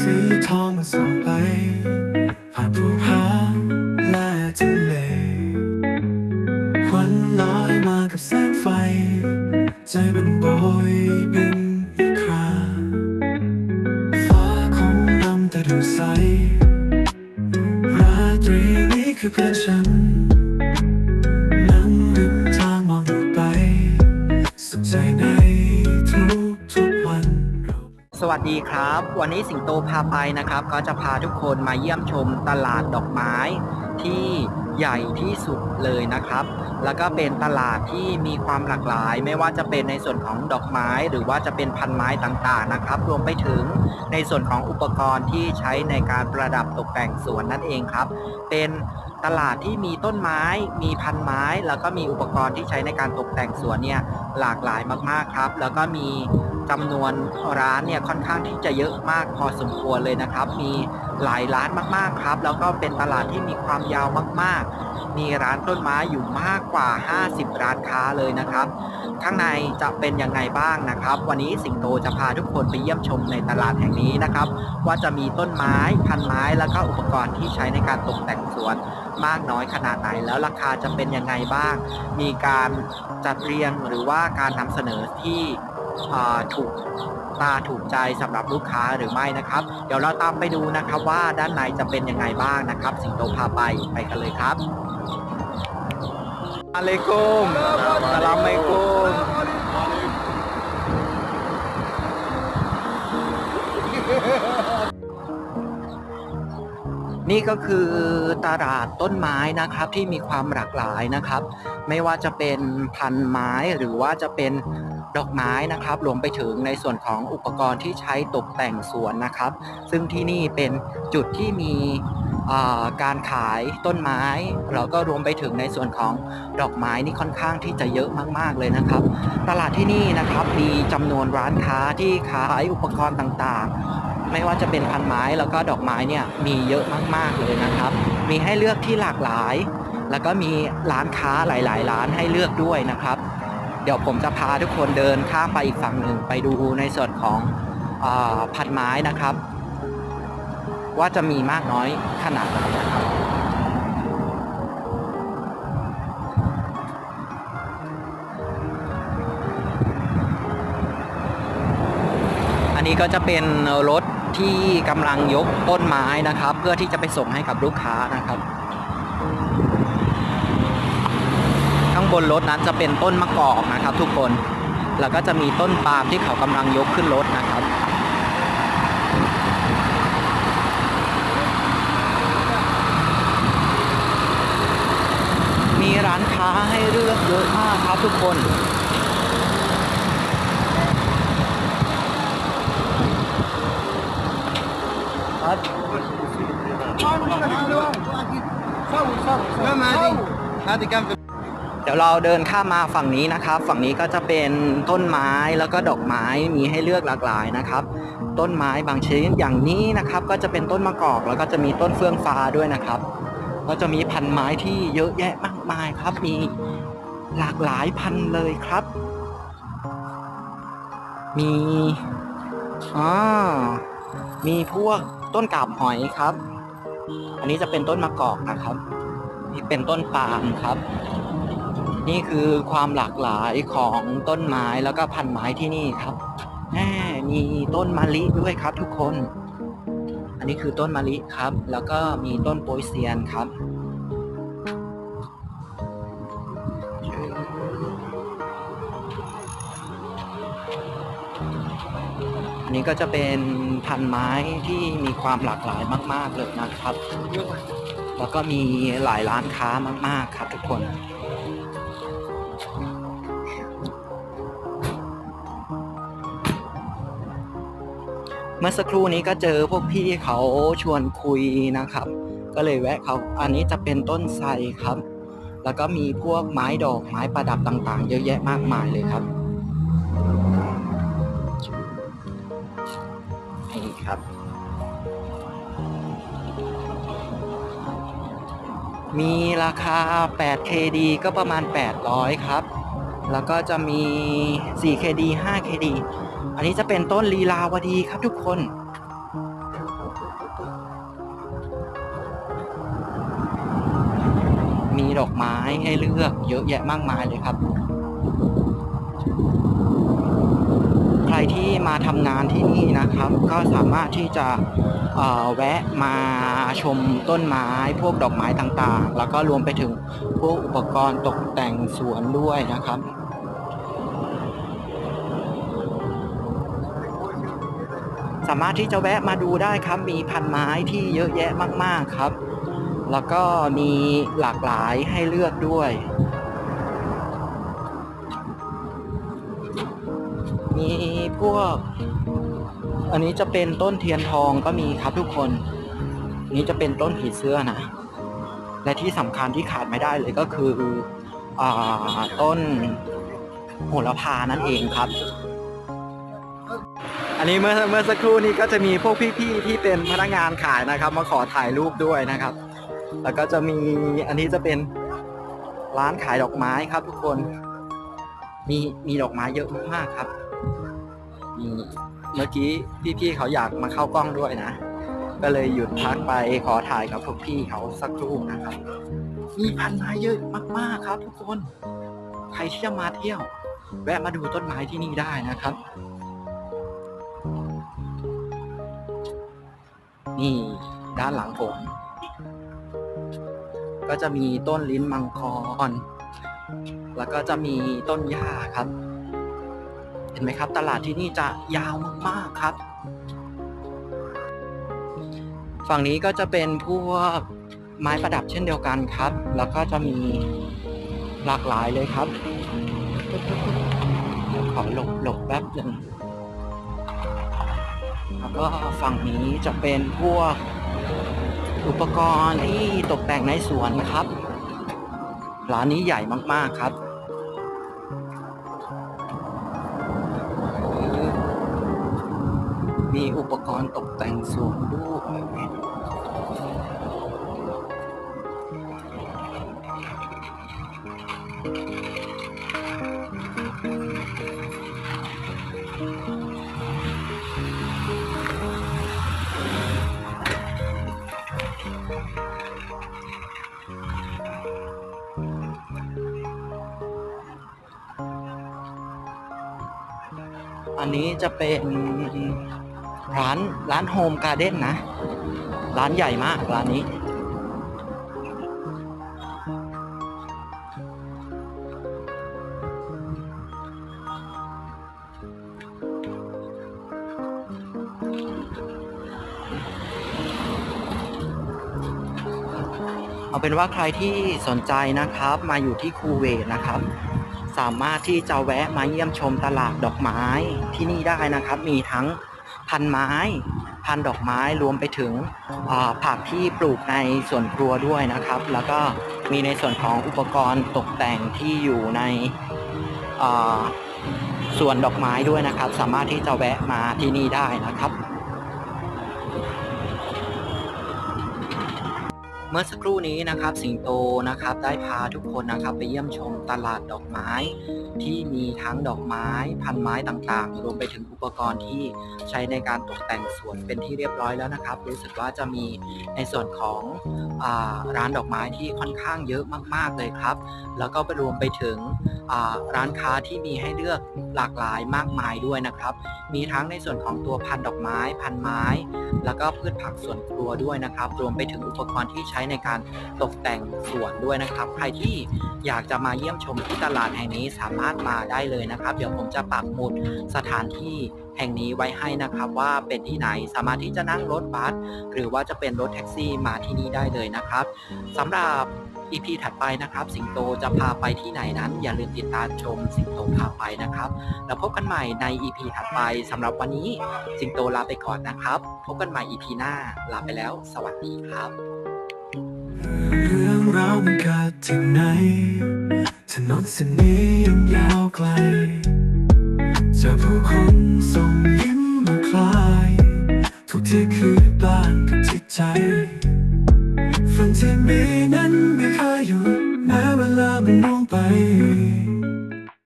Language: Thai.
สีทองมันส่องไปผ่านภูผาและทะเลควันลอยมากับแสงไฟ ใจมันโบยบินอีกคราฟ้าคงนำแต่ดูใสราตรีนี้คือเพื่อนฉัน ดีครับ วันนี้สิงโตพาไปนะครับ ก็จะพาทุกคนมาเยี่ยมชมตลาดดอกไม้ที่ใหญ่ที่สุดเลยนะครับ แล้วก็เป็นตลาดที่มีความหลากหลาย ไม่ว่าจะเป็นในส่วนของดอกไม้ หรือว่าจะเป็นพันไม้ต่างๆนะครับ รวมไปถึงในส่วนของอุปกรณ์ที่ใช้ในการประดับตกแต่งสวนนั่นเองครับ เป็นตลาดที่มีต้นไม้ มีพันไม้ แล้วก็มีอุปกรณ์ที่ใช้ในการตกแต่งสวนเนี่ยหลากหลายมากๆครับ แล้วก็มี จำนวนร้านเนี่ยค่อนข้างที่จะเยอะมากพอสมควรเลยนะครับ มีหลายร้านมากๆครับ แล้วก็เป็นตลาดที่มีความยาวมากๆ มีร้านต้นไม้อยู่มากกว่า 50 ร้านค้าเลยนะครับ ข้างในจะเป็นยังไงบ้างนะครับ วันนี้สิงโตจะพาทุกคนไปเยี่ยมชมในตลาดแห่งนี้นะครับ ว่าจะมีต้นไม้พันไม้แล้วก็อุปกรณ์ที่ใช้ในการตกแต่งสวนมากน้อยขนาดไหนแล้วราคาจะเป็นยังไงบ้าง มีการจัดเรียงหรือว่าการนำเสนอที่ ถูกตาถูกใจสำหรับลูกค้าหรือไม่นะครับ เดี๋ยวเราตามไปดูนะครับว่าด้านในจะเป็นยังไงบ้างนะครับ สิงโตพาไปไปกันเลยครับอะลัยกุมสลามอะลัยกุม นี่ก็คือตลาดต้นไม้นะครับที่มีความหลากหลายนะครับ ไม่ว่าจะเป็นพันไม้หรือว่าจะเป็นดอกไม้นะครับรวมไปถึงในส่วนของอุปกรณ์ที่ใช้ตกแต่งสวนนะครับ ซึ่งที่นี่เป็นจุดที่มีการขายต้นไม้แล้วก็รวมไปถึงในส่วนของดอกไม้นี่ค่อนข้างที่จะเยอะมากๆเลยนะครับ ตลาดที่นี่นะครับมีจำนวนร้านค้าที่ขายอุปกรณ์ต่างๆ ไม่ว่าจะเป็นพันไม้แล้วก็ดอกไม้เนี่ยมีเยอะมาก ๆ เลยนะครับ มีให้เลือกที่หลากหลาย แล้วก็มีร้านค้าหลาย ๆ ร้านให้เลือกด้วยนะครับ เดี๋ยวผมจะพาทุกคนเดินข้ามไปอีกฝั่งหนึ่งไปดูในส่วนของอพันไม้นะครับ ว่าจะมีมากน้อยขนาดไหนนะครับ นี้ก็จะเป็นรถที่กำลังยกต้นไม้นะครับ เพื่อที่จะไปส่งให้กับลูกค้านะครับ ข้างบนรถนั้นจะเป็นต้นมะกอกนะครับ ทุกคนแล้วก็จะมีต้นปาล์มที่เขากำลังยกขึ้นรถนะครับมีร้านค้าให้เลือกเยอะมากครับทุกคน เดี๋ยวเราเดินข้ามมาฝั่งนี้นะครับ ฝั่งนี้ก็จะเป็นต้นไม้แล้วก็ดอกไม้มีให้เลือกหลากหลายนะครับ ต้นไม้บางชนิดอย่างนี้นะครับ ก็จะเป็นต้นมะกอกแล้วก็จะมีต้นเฟื่องฟ้าด้วยนะครับ ก็จะมีพันไม้ที่เยอะแยะมากมายครับ มีหลากหลายพันเลยครับ มีอ่ามีพวกต้นกาบหอยครับ อันนี้จะเป็นต้นมะกอกนะครับ นี่เป็นต้นปาล์มครับ นี่คือความหลากหลายของต้นไม้แล้วก็พันไม้ที่นี่ครับแหมมีต้นมะลิด้วยครับทุกคน อันนี้คือต้นมะลิครับ แล้วก็มีต้นโปยเซียนครับอันนี้ก็จะเป็นพันไม้ที่มีความหลากหลายมาก ๆ เลยนะครับ แล้วก็มีหลายร้านค้ามาก ๆ ครับทุกคน เมื่อสักครู่นี้ก็เจอพวกพี่เขาชวนคุยนะครับ ก็เลยแวะเขาอันนี้จะเป็นต้นไทรครับ แล้วก็มีพวกไม้ดอกไม้ประดับต่างๆ เยอะแยะมากมายเลยครับนี่ครับ มีราคา 8KD ก็ประมาณ 800 ครับ แล้วก็จะมี 4KD 5KD อันนี้จะเป็นต้นลีลาวดีครับทุกคน มีดอกไม้ให้เลือกเยอะแยะมากมายเลยครับ ที่มาทำงานที่นี่นะครับ ก็สามารถที่จะแวะมาชมต้นไม้พวกดอกไม้ต่างๆ แล้วก็รวมไปถึงพวกอุปกรณ์ตกแต่งสวนด้วยนะครับสามารถที่จะแวะมาดูได้ครับ มีพันไม้ที่เยอะแยะมาก ๆครับ แล้วก็มีหลากหลายให้เลือกด้วยมี พวก อันนี้จะเป็นต้นเทียนทองก็มีครับทุกคน นี้จะเป็นต้นผีเสื้อนะ และที่สำคัญที่ขาดไม่ได้เลยก็คืออต้นโหระพานั่นเองครับ อันนี้เมื่อเมื่อสักครู่นี้ก็จะมีพวกพี่ๆที่เป็นพนักงานขายนะครับ มาขอถ่ายรูปด้วยนะครับ แล้วก็จะมีอันนี้จะเป็นร้านขายดอกไม้ครับทุกคน มีมีดอกไม้เยอะมากๆครับ เมื่อกี้พี่ๆเขาอยากมาเข้ากล้องด้วยนะ ก็เลยหยุดพักไปขอถ่ายกับพวกพี่เขาสักครู่นะครับ มีพันไม้เยอะมากๆครับ ทุกคน ใครที่จะมาเที่ยว แวะมาดูต้นไม้ที่นี่ได้นะครับ นี่ด้านหลังผม ก็จะมีต้นลิ้นมังกรแล้วก็จะมีต้นหญ้าครับ ห็นไหมครับ ตลาดที่นี่จะยาวมากๆครับ ฝั่งนี้ก็จะเป็นพวกไม้ประดับเช่นเดียวกันครับ แล้วก็จะมีหลากหลายเลยครับเดี๋ยวขอหลบหลบแป๊บหนึ่งแล้วก็ฝั่งนี้จะเป็นพวกอุปกรณ์ที่ตกแต่งในสวนนะครับ ร้านนี้ใหญ่มากๆครับ อุปกรณ์ตกแต่งสวนด้วยอันนี้จะเป็น ร้านร้านโฮมการ์เด้นนะ ร้านใหญ่มาก ร้านนี้ เอาเป็นว่าใครที่สนใจนะครับ มาอยู่ที่คูเวตนะครับสามารถที่จะแวะมาเยี่ยมชมตลาดดอกไม้ที่นี่ได้นะครับ มีทั้ง พันไม้ พันดอกไม้รวมไปถึงผักที่ปลูกในส่วนครัวด้วยนะครับ แล้วก็มีในส่วนของอุปกรณ์ตกแต่งที่อยู่ในส่วนดอกไม้ด้วยนะครับ สามารถที่จะแวะมาที่นี่ได้นะครับ เมื่อสักครู่นี้นะครับสิงโตนะครับได้พาทุกคนนะครับไปเยี่ยมชมตลาดดอกไม้ ที่มีทั้งดอกไม้พันไม้ต่างๆ รวมไปถึงอุปกรณ์ที่ใช้ในการตกแต่งสวนเป็นที่เรียบร้อยแล้วนะครับ รู้สึกว่าจะมีในส่วนของอร้านดอกไม้ที่ค่อนข้างเยอะมาก ๆเลยครับ แล้วก็ไปรวมไปถึงร้านค้าที่มีให้เลือกหลากหลายมากมายด้วยนะครับ มีทั้งในส่วนของตัวพันดอกไม้พันไม้ แล้วก็พืชผักสวนครัวด้วยนะครับ รวมไปถึงอุปกรณ์ที่ใช้ในการตกแต่งสวนด้วยนะครับ ใครที่อยากจะมาเยี่ยมชมที่ตลาดแห่งนี้สามารถมาได้เลยนะครับ เดี๋ยวผมจะปักหมุดสถานที่แห่งนี้ไว้ให้นะครับว่าเป็นที่ไหนสามารถที่จะนั่งรถบัสหรือว่าจะเป็นรถแท็กซี่มาที่นี่ได้เลยนะครับสำหรับ EP ถัดไปนะครับ สิงโตจะพาไปที่ไหนนั้น อย่าลืมติดตามชมสิงโตพาไปนะครับ แล้วพบกันใหม่ใน EP ถัดไปสำหรับวันนี้ สิงโตลาไปก่อนนะครับ พบกันใหม่ EP หน้าลาไปแล้ว สวัสดีครับ เรื่องราวมันเกิดถึงไหนถนนเส้นนี้ยังยาวไกลจะผู้คนส่ง